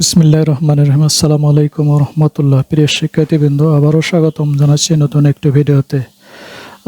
বিসমিল্লাহ রহমান রহিম। আসসালামু আলাইকুম রহমতুল্লাহ প্রিয় শিক্ষার্থীবৃন্দ, আবারও স্বাগতম জানাচ্ছি নতুন একটি ভিডিওতে।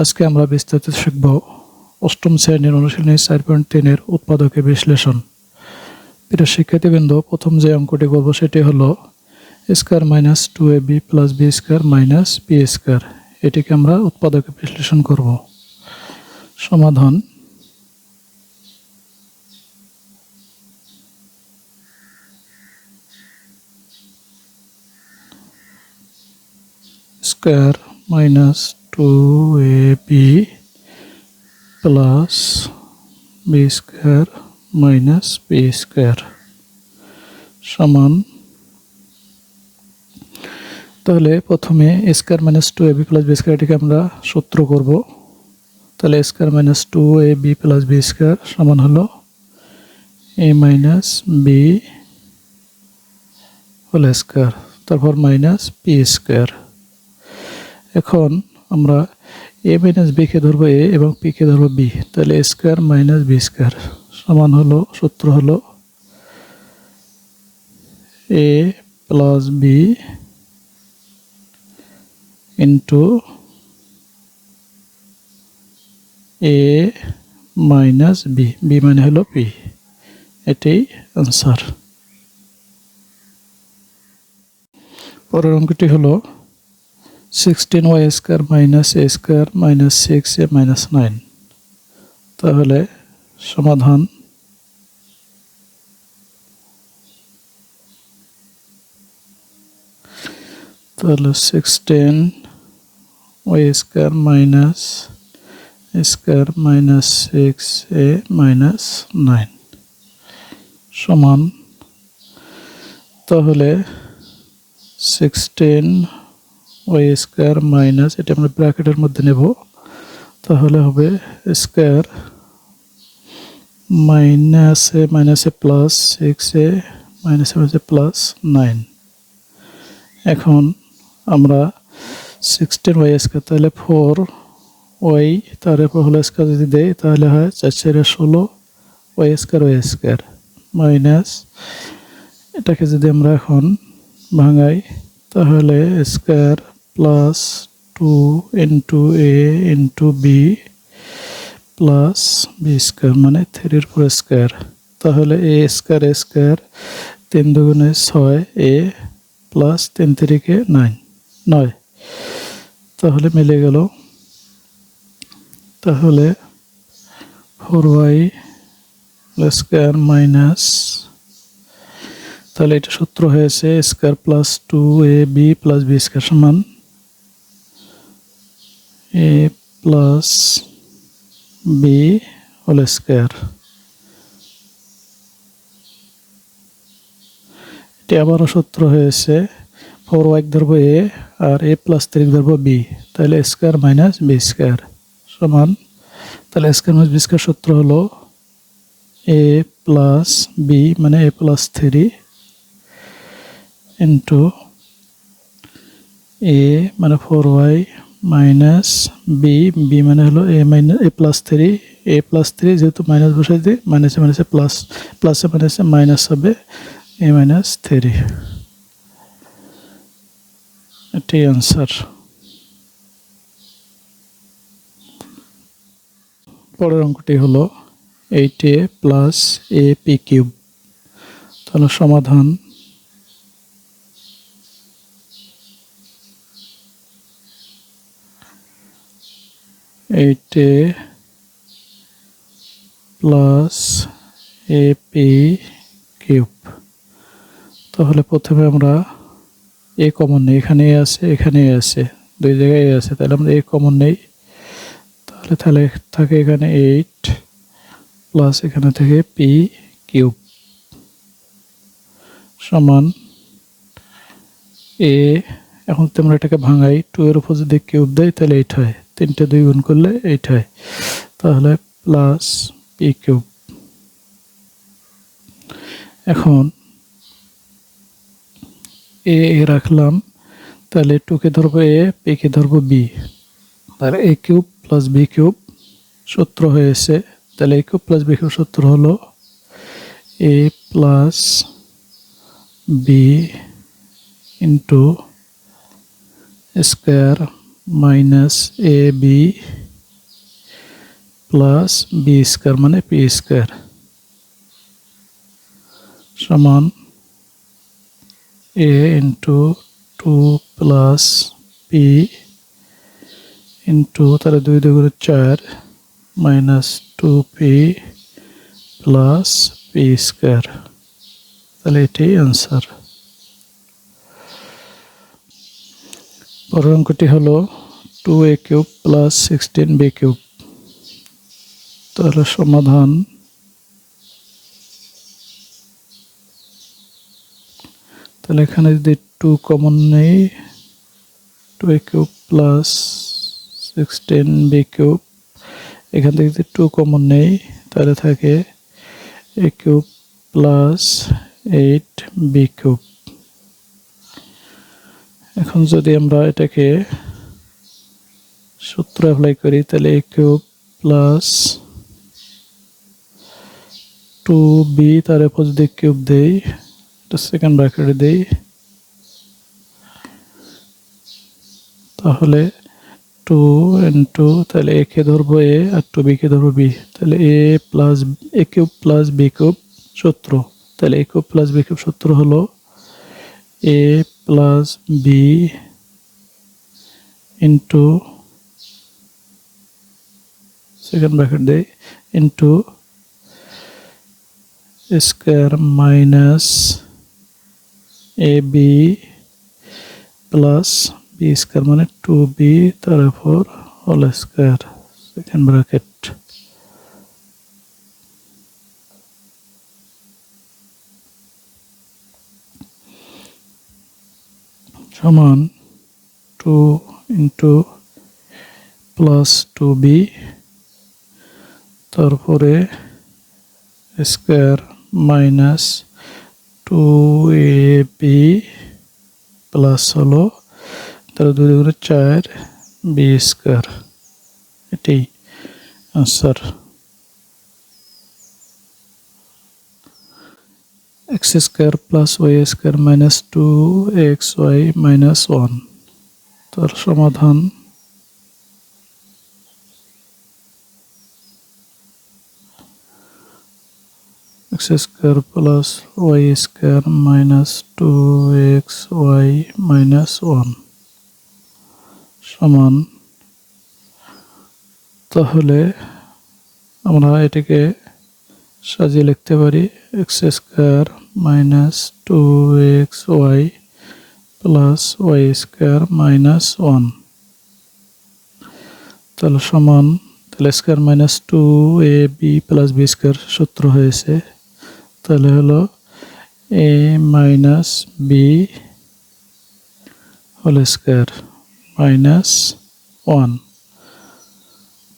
আজকে আমরা বিস্তারিত শিখব অষ্টম শ্রেণির অনুশীলনী চার পয়েন্ট তিনের উৎপাদকের বিশ্লেষণ। প্রিয় শিক্ষার্থীবৃন্দ, প্রথম যে অঙ্কটি করব সেটি হলো square minus two A B plus B square minus P square. এটিকে আমরা উৎপাদকে বিশ্লেষণ করব। সমাধান square minus two A B plus B square minus B square সমান। তাহলে প্রথমে square minus two A B plus B square এটিকে আমরা সূত্র করব। তাহলে square minus two A B plus B square সমান হলো A minus B whole square তারপর মাইনাস পি স্কোয়ার এখন আমরা এ মাইনাস বিকে ধরবো এ এবং পিকে ধরবো বি তাহলে A square minus B square সমান হলো, সূত্র হলো A plus B into A minus B B মানে হলো পি এটাই আনসার পরের অঙ্কটি হলো sixteen Y square minus A square minus six A minus nine তাহলে সমাধান তাহলে sixteen Y square minus square minus six A minus nine সমান তাহলে সিক্সটিন ওয়াই স্কোয়ার মাইনাস এটা আমরা ব্র্যাকেটের মধ্যে নেব। তাহলে হবে স্কোয়ার মাইনাসে মাইনাসে প্লাস সিক্স এ মাইনাসে মাইনাসে প্লাস নাইন এখন আমরা সিক্সটিন ওয়াই স্কোয়ার তাহলে ফোর ওয়াই তার এরপর হলো স্কোয়ার যদি দেয় তাহলে হয় চার চারে ষোলো Y square Y square minus এটাকে যদি আমরা এখন ভাঙাই, তাহলে square plus two into A into B plus B square মানে থ্রির ফোর স্কোয়ার তাহলে এ স্কোয়ার এ স্কোয়ার তিন দুগুণে ছয় এ প্লাস তিন তিরিকে নাইন নয়। তাহলে মিলে গেল। তাহলে ফোর ওয়াই স্কোয়ার মাইনাস তাহলে এটা সূত্র হয়েছে square plus two A B plus B square সমান A plus B whole square এটি আবারও সূত্র হয়েছে ফোর ওয়াই ধরবো এ আর এ প্লাস থ্রি ধরবো বি তাহলে স্কোয়ার মাইনাস বি স্কোয়ার সমান, তাহলে স্কোয়ার মাইনাস বি স্কোয়ার সূত্র হলো এ প্লাস বি মানে A plus three into A মানে four Y minus B B মানে হলো A minus A plus three A plus three যেহেতু মাইনাস বসাই দিই মাইনাসে মাইনাসে প্লাস প্লাসে মাইনাসে মাইনাস হবে এ মাইনাস থ্রি এটাই আনসার পরের অঙ্কটি হলো eight A plus A P cube তাহলে সমাধান eight plus A P cube. তাহলে প্রথমে আমরা এ কমন নেই এখানে আছে এখানে আছে, দুই জায়গায় আছে, তাহলে আমরা এ কমন নেই। তাহলে তাহলে থাকে এখানে এইট প্লাস এখানে থেকে পি কিউব সমান এ। এখন যদি আমরা এটাকে ভাঙাই, টু এর উপর যদি কিউব দেয়, তাহলে এইট হয়। তিনটে দুই গুণ করলে এইট হয়। তাহলে প্লাস পি কিউব এখন এ এ রাখলাম, তাহলে টুকে ধরবো এ পিকে ধরবো বি তাহলে A cube plus B cube সূত্র হয়েছে। তাহলে A cube plus B cube সূত্র হলো A plus B into square minus A B plus B square মানে পি স্কোয়ার সমান A into two plus P into তাহলে দুই দুগুণে চার minus two P plus P square তাহলে এটাই অ্যান্সার পরের অঙ্কটি হলো two A cube plus sixteen B cube তাহলে সমাধান। তাহলে এখানে যদি টু কমন নেই two A cube plus sixteen B cube এখান থেকে যদি টু কমন নেই, তাহলে থাকে A cube plus eight B cube এখন যদি আমরা এটাকে সূত্র অ্যাপ্লাই করি, তাহলে A cube plus two B তার এরপর যদি কিউব দেই এটা সেকেন্ড ব্র্যাকেটে দেই, তাহলে টু ইন্টু তাহলে এ কে ধরবো এ আর টু বি কে ধরবো বি তাহলে A plus A cube plus B cube সূত্র, তাহলে A cube plus B cube সূত্র হলো A B into second bracket দেই into square minus A B plus B square মানে টু বি তার উপর হোল স্কোয়ার সেকেন্ড ব্র্যাকেট সমান two into plus two B, তারপরে square minus two A B plus হলো, তাহলে দুই চার বি স্কোয়ার। এটি answer plus Y square minus two X Y minus one তার সমাধান plus Y square minus two X Y minus one সমান। তাহলে আমরা এটাকে সাজিয়ে লিখতে পারি X square minus two X Y plus Y square minus one তাহলে সমান, তাহলে square minus two A B plus B square সূত্র হয়েছে। তাহলে হলো A minus B whole square minus one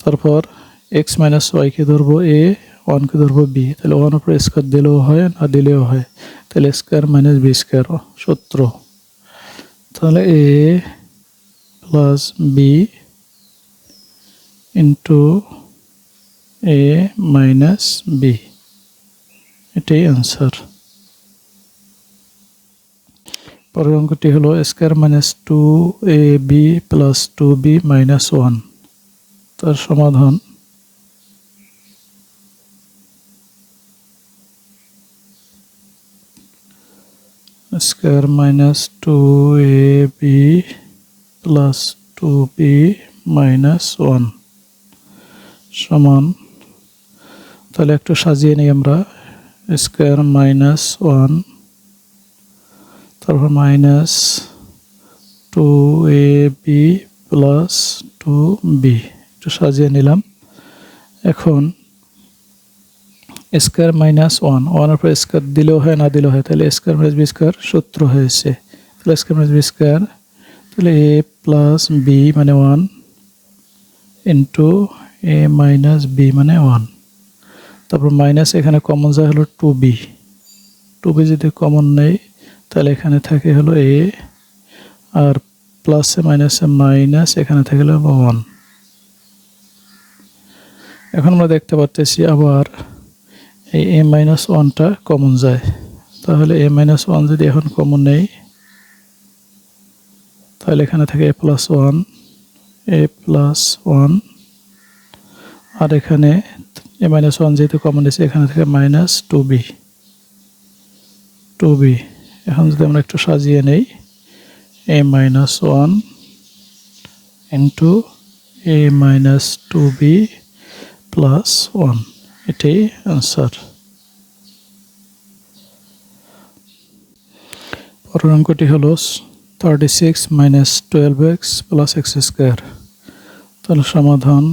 তারপর এক্স মাইনাস ওয়াইকে ধরবো এ ওয়ানকে ধরবো বি, তাহলে ওয়ান উপরে স্কোয়ার দিলেও হয়, না দিলেও হয়? তাহলে স্কোয়ার মাইনাস বি স্কোয়ার সূত্র। তাহলে A plus B into A minus B এটাই অ্যান্সার পরের অঙ্কটি হলো square minus two A B plus two B minus one তার সমাধান A B plus two B minus one সমান। তাহলে একটু সাজিয়ে নিই আমরা। স্কোয়ার মাইনাস ওয়ান তারপর minus two A B plus two B একটু সাজিয়ে নিলাম। এখন স্কোয়ার মাইনাস ওয়ান ওয়ানের পর স্কোয়ার দিলেও হয়, না দিলেও হয়, তাহলে স্কোয়ার মাইনাস বি স্কোয়ার সূত্র হয়েছে। তাহলে স্কোয়ার মাইনাস বি স্কোয়ার, তাহলে এ প্লাস বি মানে one into A minus B মানে ওয়ান। তারপর মাইনাস এখানে কমন যায় হলো টু বি। টু বি যদি কমন নেই, তাহলে এখানে থাকে হলো এ, আর প্লাসে মাইনাসে মাইনাস এখানে থাকে হলো ওয়ান। এখন আমরা দেখতে পাচ্ছি আবার এই এ মাইনাস ওয়ানটা কমন যায়। তাহলে এ মাইনাস ওয়ান যদি এখন কমন নেই, তাহলে এখানে থাকে A plus one A plus one আর এখানে এ মাইনাস ওয়ান যেহেতু কমন নিয়েছে এখানে থাকে minus two B two B এখন যদি আমরা একটু সাজিয়ে নেই A minus one into A minus two B plus one এটাই অ্যান্সার পরের অঙ্কটি হলো thirty six minus twelve X plus X square তাহলে সমাধান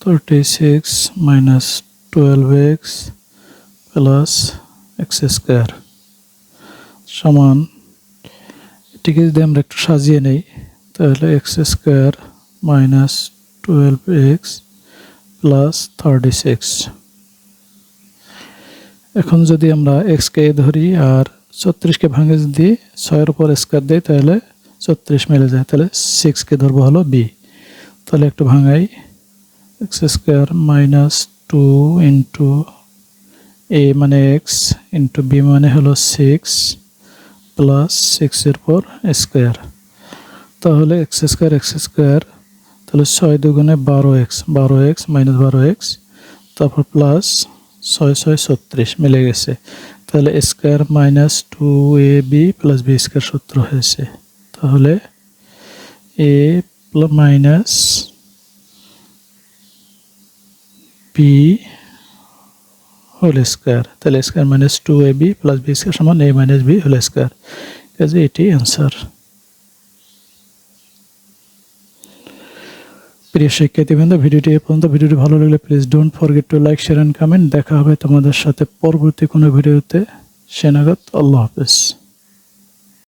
thirty six minus twelve X plus X square সমান, এটিকে যদি আমরা একটু সাজিয়ে নেই তাহলে X square minus twelve X plus thirty six এখন যদি আমরা এক্সকে ধরি আর ছত্রিশকে ভাঙে যদি ছয়ের উপর স্কোয়ার দিই, তাহলে ছত্রিশ মিলে যায়। তাহলে সিক্সকে ধরবো হলো বি তাহলে একটু ভাঙাই। X square minus two into A মানে এক্স ইন্টু বি মানে হলো সিক্স প্লাস সিক্সের পর স্কোয়ার তাহলে এক্স স্কোয়ার এক্স স্কোয়ার তাহলে ছয় দুগুণে বারো এক্স বারো এক্স মাইনাস বারো এক্স তারপর প্লাস ছয় ছয়, ছত্রিশ মিলে গেছে। তাহলে square minus two A B plus B square সূত্র হয়েছে। তাহলে A minus B whole square তাহলে square minus two A B plus B square সমান A minus B whole square কাজে এটি অ্যান্সার প্রিয় শিক্ষার্থীবৃন্দ ভিডিওটি এ পর্যন্ত। ভিডিওটি ভালো লাগলে please don't forget to like share and comment দেখা হবে তোমাদের সাথে পরবর্তী কোনো ভিডিওতে। সেনাগত আল্লাহ হাফেজ।